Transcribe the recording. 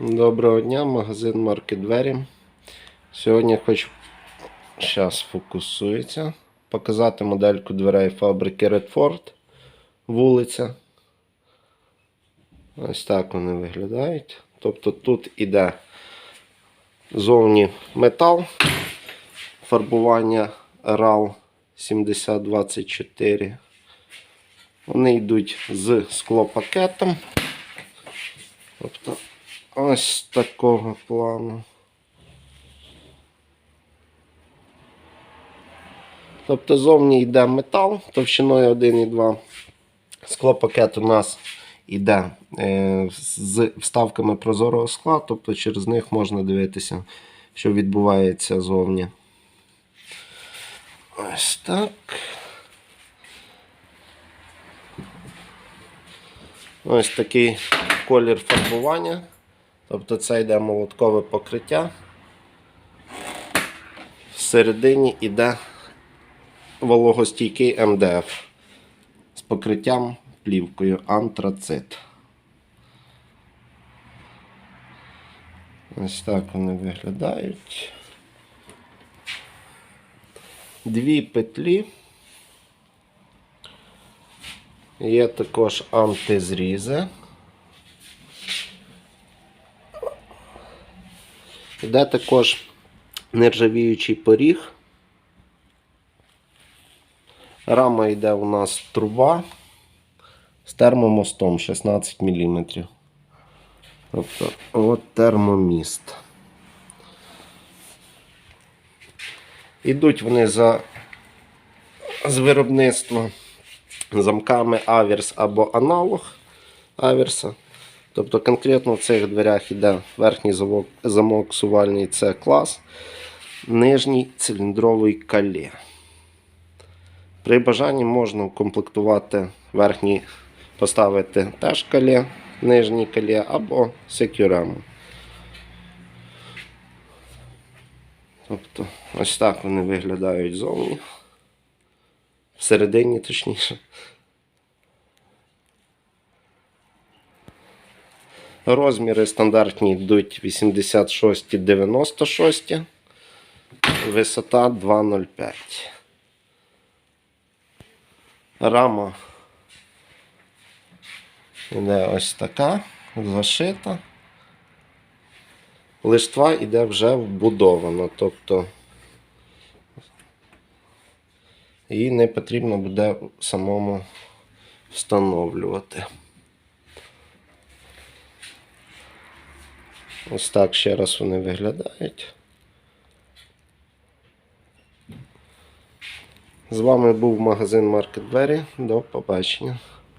Доброго дня, магазин Марки Двері. Сьогодні хочу зараз фокусується. Показати модельку дверей фабрики Redford. Вулиця. Ось так вони виглядають. Тобто тут іде зовні метал, фарбування RAL 7024. Вони йдуть з склопакетом. Ось такого плану. Тобто зовні йде метал товщиною 1,2. Склопакет у нас йде е, з вставками прозорого скла, тобто через них можна дивитися, що відбувається зовні. Ось так. Ось такий колір фарбування. Тобто це йде молоткове покриття. Всередині йде вологостійкий МДФ з покриттям плівкою антрацит. Ось так вони виглядають. Дві петлі. Є також антизрізи. Йде також нержавіючий поріг. Рама йде у нас труба з термомостом 16 мм. Тобто от термоміст. Ідуть вони за з виробництва замками Аверс або аналог Аверса. Тобто конкретно в цих дверях йде верхній замок, замок сувальний це клас, нижній циліндровий калє. При бажанні можна укомплектувати верхній, поставити теж калє, нижній калє або секюрему. Тобто ось так вони виглядають зовні. Всередині точніше. Розміри стандартні йдуть 86-96, висота 2,05. Рама йде ось така, зашита. Лиштва йде вже вбудована, тобто її не потрібно буде самому встановлювати. Ось так ще раз вони виглядають. З вами був магазин Market Berry. До побачення.